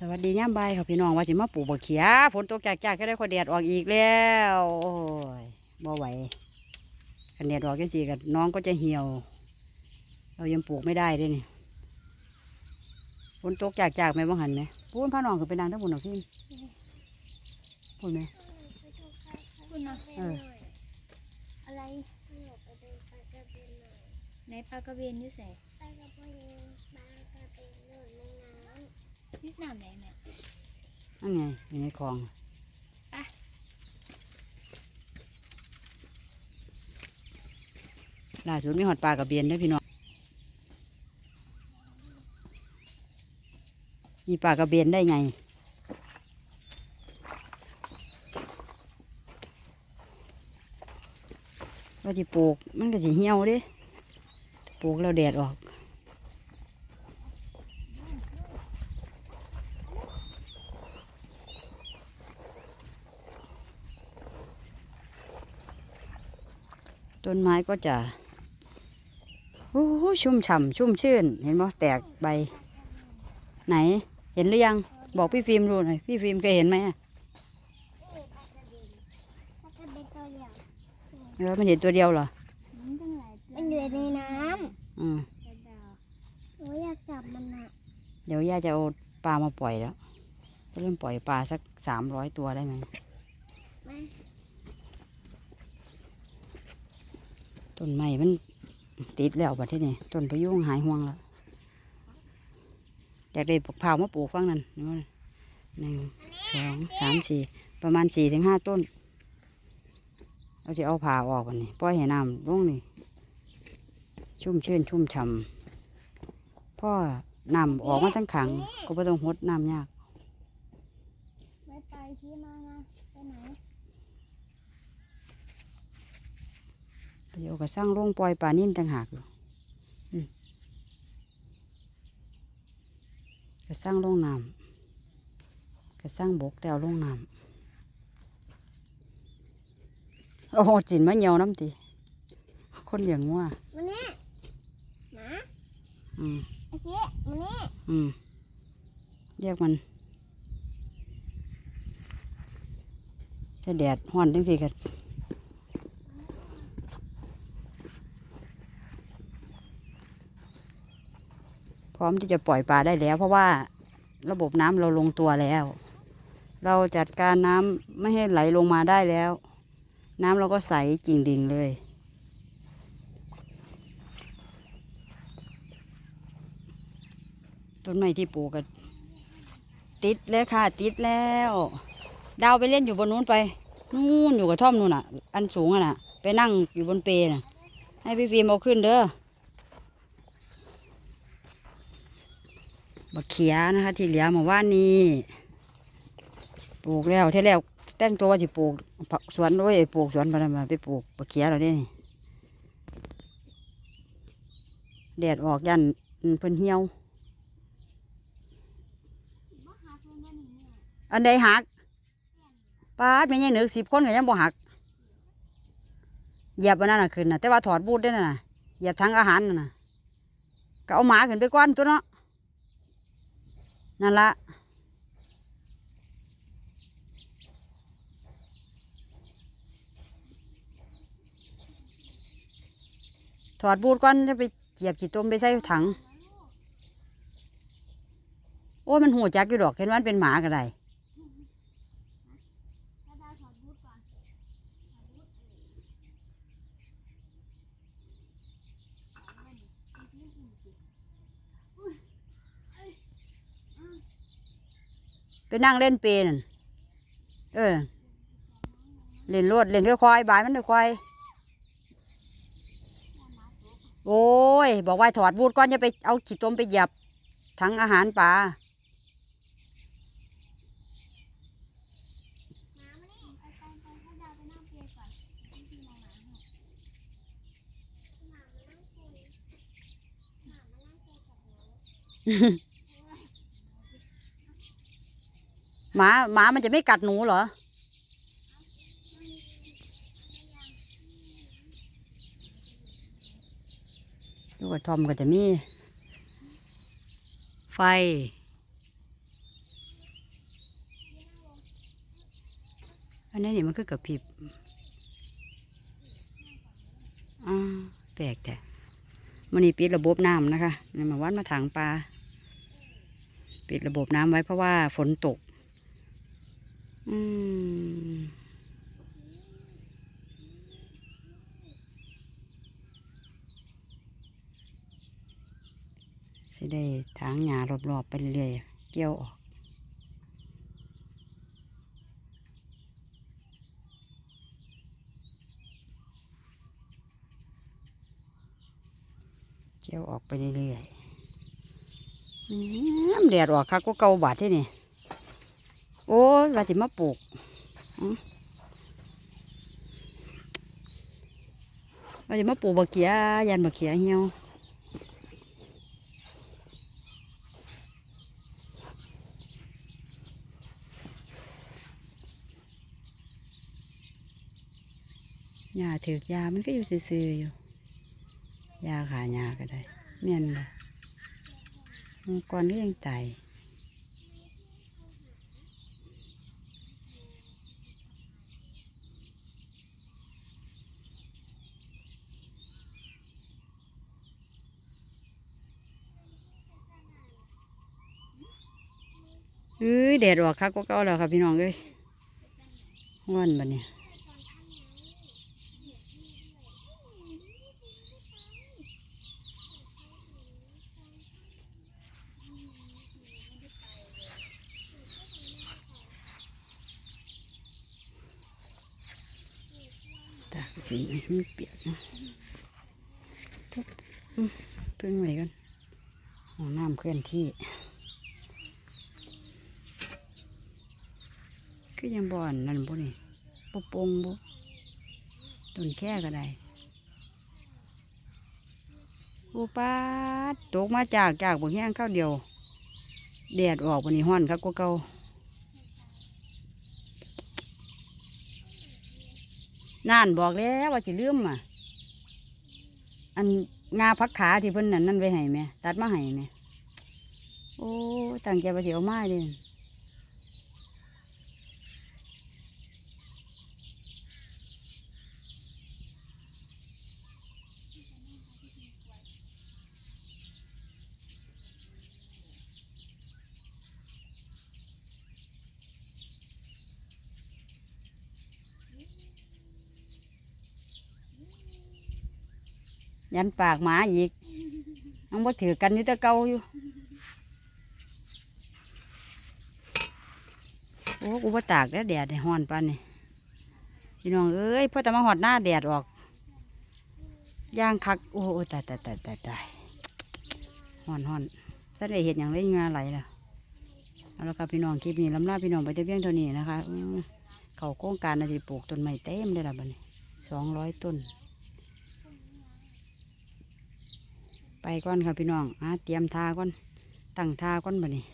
สวัสดีย่ามบ่ายค่ะพี่น้องว่าสิมาปลูกบักเขียฝนตกจากจากก็ได้ขอแดดออกอีกแล้วโอ้ยบ่ไหวคันแดดออกจังซี่กับน้องก็จะเหี่ยว เรายังปลูกไม่ได้เด้วยนี่ฝนตกจากจากไหมบ้างหันไหมพูนพาน้องขึ้นไปนางทั้งหมดหรอกพี่พูดไหมคุณนะเอออะไรหนูไปดูปลากระเบนหน่อยในปลากระเบนอยี่ใส่ปลากระเบนปลากระเบนหนูในน้ำ นี่น้ำไหนแม่นั่นไงอยู่ในคลองไปล่าสุดมีหอดปลากระเบียนเด้วยพี่น้อง มีปลากระเบียนได้ไง ว่าจะปลูกมันก็สิเหี่ยวเดิปลูกแล้วแดดออก ต้นไม้ก็จะโอ้โหชุ่มฉ่ำชุ่มชื่น เห็นไหมแตกใบ ไหนเห็นหรือยัง บอกพี่ฟิล์มดูหน่อยพี่ฟิล์มเคยเห็นไหมอะนี่ปลากระเบนปลากระเบนตัวเดียวเออมันเห็นตัวเดียวเหรอ มันตั้งหลายมันอยู่ในน้อืมกระดาษำหนูอยากจับมันอะเดี๋ยวย่าจะเอาปลามาปล่อยแล้วจะเริ่มปล่อยปลาสักสามร้อยตัวได้ไหม มา ต้นไม้มันติดแล้วบัดที่นี่ต้นพะยุงหายห่วงแล้วอยากได้ผักเผามาปลูกฟังนั่นหนึ่งสองสามสี่ประมาณสี่ถึงห้าต้นเราจะเอาผ่าออกวันนี้ปล่อยให้น้ำลงนี่ชุ่มชื่นชุ่มฉ่ำพ่อน้ำออกมาทั้งขัง ก็ไม่ต้องหดน้ำยากไม่ไปชี้มานะไปไหน เดี๋ยวก็สร้างโรงปล่อยปลานิ่นต่างหากอยู่อืมก็สร้างโรงน้ำก็สร้างบกแต่เอาโรงน้ำโอ้โหจินมะเหี่ยวน้ำตีคนเลี้ยงงัวมานี่หมาอืมไอ้เจ๊มานี่อืมเรียกมันจะแดดห้อนจังสิกัน พร้อมที่จะปล่อยปลาได้แล้ว เพราะว่าระบบน้ำเราลงตัวแล้ว เราจัดการน้ำไม่ให้ไหลลงมาได้แล้ว น้ำเราก็ใสจริงดิ่งเลยต้นไม้ที่ปลูกกันติดแล้วค่ะ ติดแล้ว ดาวไปเล่นอยู่บนนู้นไปนู่นอยู่กับท่อมนู่นอะ อันสูงอะน่ะ ไปนั่งอยู่บนเปน่ะ ให้พี่ฟิล์มเอาขึ้นเด้อ บักเขียนะคะที่เหลือเมาว่านนี้ปลูกแล้วที่แล้วแต่งตัวว่าจะปลูกสวนด้วยปลูกสวนไปมาไปปลูกบักเขียเราได้นี่แดดออกยันเพิ่นเหี่ยว อันใดหักปาดไม่ยังหนึ่งสิบคนก็ยังบ่หักเหยียบอันนั้นน่ะขึ้นน่ะแต่ว่าถอดบูทได้น่ะเหยียบทั้งอาหารน่ะนะก็เอาหมาขึ้นไปก้อนตัวเนาะ นั่นละถอดบูทก่อนจะไปเจียบขีดต้มไปใส่ถัง โอ้มันหูจักอยู่ดอกเห็นว่าเป็นหมาก็ได้ ไปนั่งเล่นเปนั่นเออ เล่นรวดเล่นควายๆบายมันควายโอ้ย บอกว่าถอดบูดก่อนจะไปเอาขี้ต้มไปหยียบทั้งอาหารปลาหมามานี่ไปไปไปให้ดาอนให้พี่ม หมาหมามันจะไม่กัดหนูเหรอ ดูกระทอมก็จะมี ไฟ อันนี้นี่มันก็กระพิบอ๋อแปลกแต่มันนี่ปิดระบบน้ำนะคะนี่มาวัดมาถังปลาปิดระบบน้ำไว้เพราะว่าฝนตก อืม สิได้ถางหญ้ารอบๆไปเรื่อยๆเกี่ยวออกเกี่ยวออกไปเรื่อยๆแดดออกคักก็เกาบาดที่นี่ โอ้ยว่าสิมาปลูกอื้อว่าสิมาปลูกบะเขียยันบะเขียเหี่ยวหญ้าถือกยามันก็อยู่ซื่อๆอยู่ยาขายาก็ได้เมียนเลยมังกรก็ยังตาย เอ้ยแดดออกคักก็เก่าแล้วครับพี่น้องเอ้ยร้อนบัดนี้ตากสีให้มันเปียกนะทุบอืมพึ่งไว้กันห้องน้ำเคลื่อนที่ ก็ยังบ่อนนั่นบ่นี่บ่ปงบ่ต้นแค่ก็ได้ปูปาดตกมาจากจากบ่แห้งข้าวเดียวแดดออกวันนี้ห้อนครับก็เก่าน่านบอกแล้วว่าสิลืมอะ อันงาพักขาที่เพิ่นนั่นนั่นไว้ให้แม่ตัดมาให้แม่โอ้ตั้งใจว่าสิเอามาเด้ ยันปากหมาอีกยังบ่ถือกันอยู่แต่เก่าอยู่โอ้กูบ่ตากแล้วแดดให้ฮ้อนปานนี่พี่น้องเอ้ยพ่อแต่มาหอดหน้าแดดออกย่างคักโอ้โอ้ตายตายตายตายตายฮ้อนฮ้อนถ้าได้เห็นอย่างไรงานไหลล่ะเอาละครับพี่น้องคลิปนี้ลำลาพี่น้องไปแต่เพียงเท่านี้นะคะเขาโครงการนาทีปลูกต้นไม้เต็มเลยล่ะบัดนี้สองร้อยต้น ไป ก่อนค่ะพี่น้องอ่าเตรียมทาก่อนตั้งทาก่อนบ่นี่